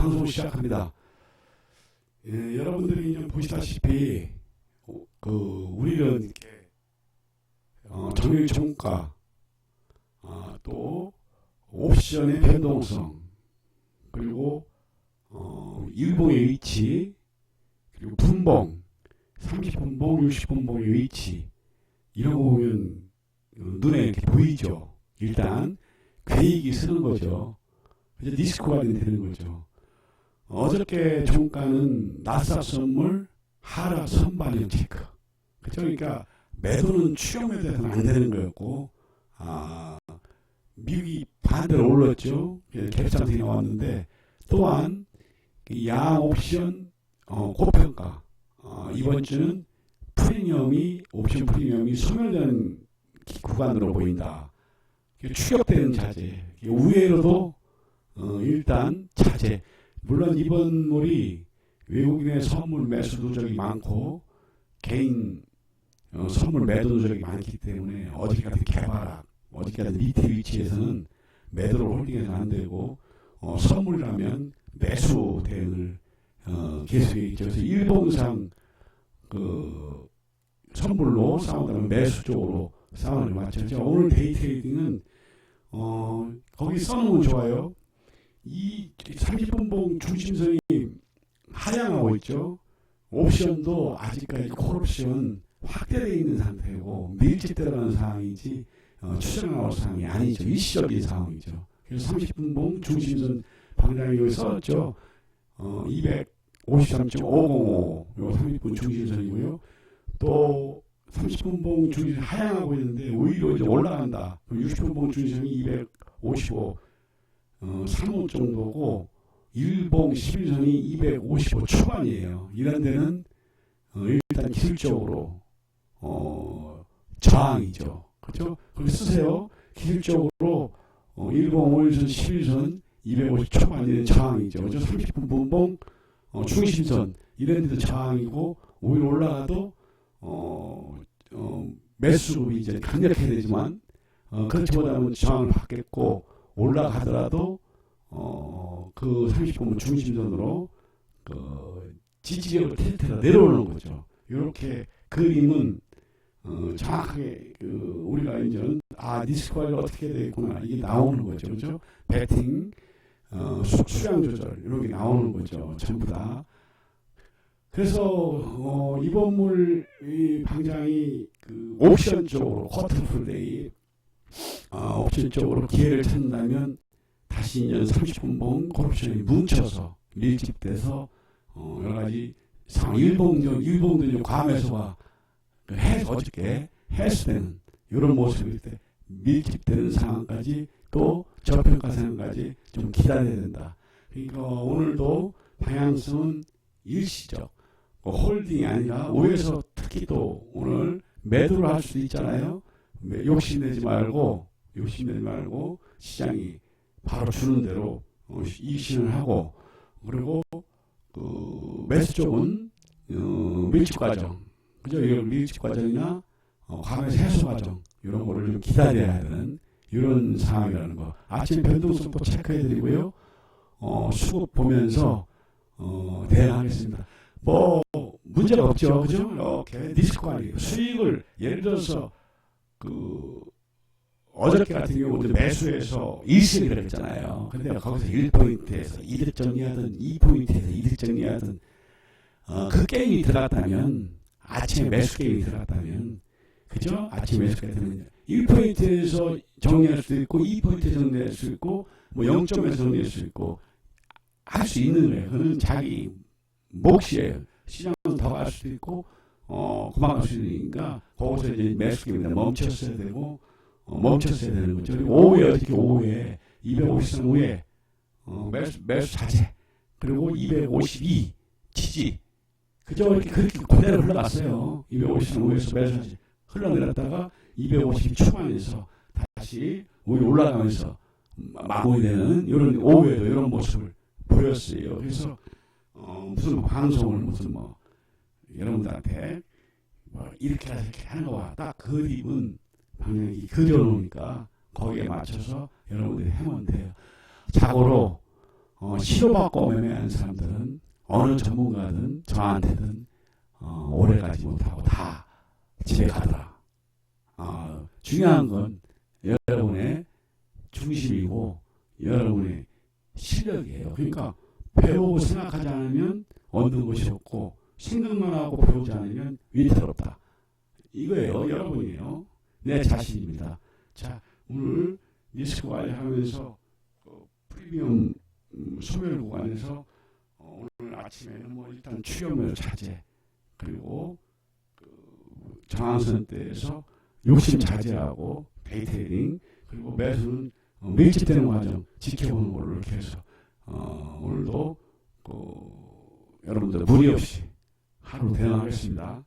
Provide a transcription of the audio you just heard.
방송을 시작합니다. 예, 여러분들이 보시다시피 어, 그 우리는 이렇게 어, 정형외 전문가 아, 또 옵션의 변동성 그리고 어, 일봉의 위치 그리고 분봉 30분봉 60분봉의 위치 이런 거 보면 어, 눈에 이렇게 보이죠. 일단 괴익이 쓰는 거죠. 이제 디스코가 되는 거죠. 어저께 종가는 나스닥 선물 하락 선반영 체크. 그죠? 그러니까 매도는 추격 매도해서는 안 되는 거였고, 아, 미국이 반대로 올랐죠. 갭 상승이 나왔는데, 또한 그양 옵션 어, 고평가. 어, 이번 주는 프리미엄이 옵션 프리미엄이 소멸되는 기- 구간으로 보인다. 추격되는 자재. 우회로도 어, 일단 자재. 물론 이번 물이 외국인의 선물 매수 누적이 많고 개인 어, 선물 매도 누적이 많기 때문에 어디 같은 개발학, 어디 같은 리테일 위치에서는 매도를 홀딩해서는 안 되고 어, 선물이라면 매수 대응을 어, 계속해 있죠. 그래서 일본상 그 선물로 싸운다면 매수 쪽으로 맞죠. 그래서 오늘 데이 트레이딩은 어, 거기 써놓으면 좋아요. 이 30분봉 중심선이 하향하고 있죠. 옵션도 아직까지 콜옵션 확대되어 있는 상태고 밀집되는 상황이지 어, 추정 나올 상황이 아니죠. 일시적인 상황이죠. 그래서 30분봉 중심선 여기 써졌죠. 어, 253.505요 30분 중심선이고요. 또 30분봉 중심 하향하고 있는데 오히려 이제 올라간다. 60분봉 중심선이 255 어, 3호 정도고 일봉 11선이 255 초반이에요. 이런 데는 어, 일단 기술적으로 어, 저항이죠. 그렇죠? 거기 쓰세요. 기술적으로 어, 일봉 5일선 11선 250 초반이 저항이죠. 그죠? 30분 분봉 어, 중심선 이런 데도 저항이고 오히려 올라가도 어, 어, 매수grup이 이제 강력해야 되지만 어, 그렇지보다는 저항을 받겠고 올라가더라도 어, 그 30분 중심선으로 그 지지력을 텔테가 내려오는 거죠. 이렇게 그림은 어, 정확하게 그 우리가 이제 아 디스코가 어떻게 되겠구나 이게 나오는 거죠, 그죠? 배팅, 어, 수, 수량 조절 이런 게 나오는 거죠, 전부 다. 그래서 어, 이번 물이 방장이 그 옵션 쪽으로 커트 플레이 어, 옵션 쪽으로 기회를 찾는다면 다시 이제 30분 봉 콜옵션이 뭉쳐서 밀집돼서 어, 여러 가지 상 일봉적 일봉도 과매수가 그해 어저께 해수되는 이런 모습일 때 밀집되는 상황까지 또 저평가 상황까지 좀 기다려야 된다. 그러니까 오늘도 방향성은 일시적 뭐 홀딩이 아니라 오해서 특히 또 오늘 매도를 할 수도 있잖아요. 매- 욕심내지 말고 욕심내지 말고 시장이 바로 주는 대로 어, 이신을 하고 그리고 그 매수 쪽은 어, 밀집 과정 그죠? 이걸 밀집 과정이나 어, 과매수 해소 과정 이런 거를 좀 기다려야 하는 이런 상황이라는 거. 아침 변동성도 체크해 드리고요. 어, 수급 보면서 어, 대응하겠습니다. 뭐 문제가 없죠, 그죠? 이렇게 리스크 관리, 수익을 예를 들어서 그 어저께 같은 경우도 매수해서 일승을 했잖아요. 근데 거기서 1포인트에서 이득 정리하든 2포인트에서 이득 정리하든 어, 그 게임이 들어갔다면 아침에 매수 게임이 들어갔다면 그죠? 아침에 매수가 되면 1포인트에서 정리할 수도 있고 2포인트 정리할 수 있고 뭐 0점에서 정리할 수 있고 할 수 있는 거예요. 그는 자기 몫이에요. 시장은 더 갈 수도 있고 어 그만 갈 수도 있으니까 거기서 이제 매수 게임인데 멈췄어야 되고 어, 멈췄어야 되는 거죠. 오후에 어떻게 오후에 253 후에 어, 매수, 매수 자체 그리고 252 지지 그저 이렇게 그렇게 그대로 흘러갔어요. 253 후에서 매수 자체 흘러내렸다가 250 초반에서 다시 오히 올라가면서 마- 마무리되는 이런 오후에도 이런 모습을 보였어요. 그래서 어, 무슨 뭐 방송을 무슨 뭐 여러분들한테 뭐 이렇게 해라 이렇게 하는 거와 딱 그림은 방향이 그려놓으니까 거기에 맞춰서 여러분들이 해면 돼요. 자고로 어, 치료받고 매매하는 사람들은 어느 전문가든 저한테든 어, 오래 가지 못하고 다 집에 가더라. 아, 중요한 건 여러분의 중심이고 여러분의 실력이에요. 그러니까 배우고 생각하지 않으면 얻는 것이 없고 생각만 하고 배우지 않으면 위태롭다. 이거예요. 여러분이에요. 내 자신입니다. 자, 오늘 리스크 관리하면서 그 프리미엄 음, 소멸 구간에서 어, 오늘 아침에는 뭐 일단 추격을 자제 그리고 그 정한선 때에서 욕심 자제하고 데이트링 그리고 매수는 어, 밀집되는 과정 지켜보는 걸로 이렇게 해서 어, 오늘도 그 여러분들 무리 없이 하루 대응하겠습니다.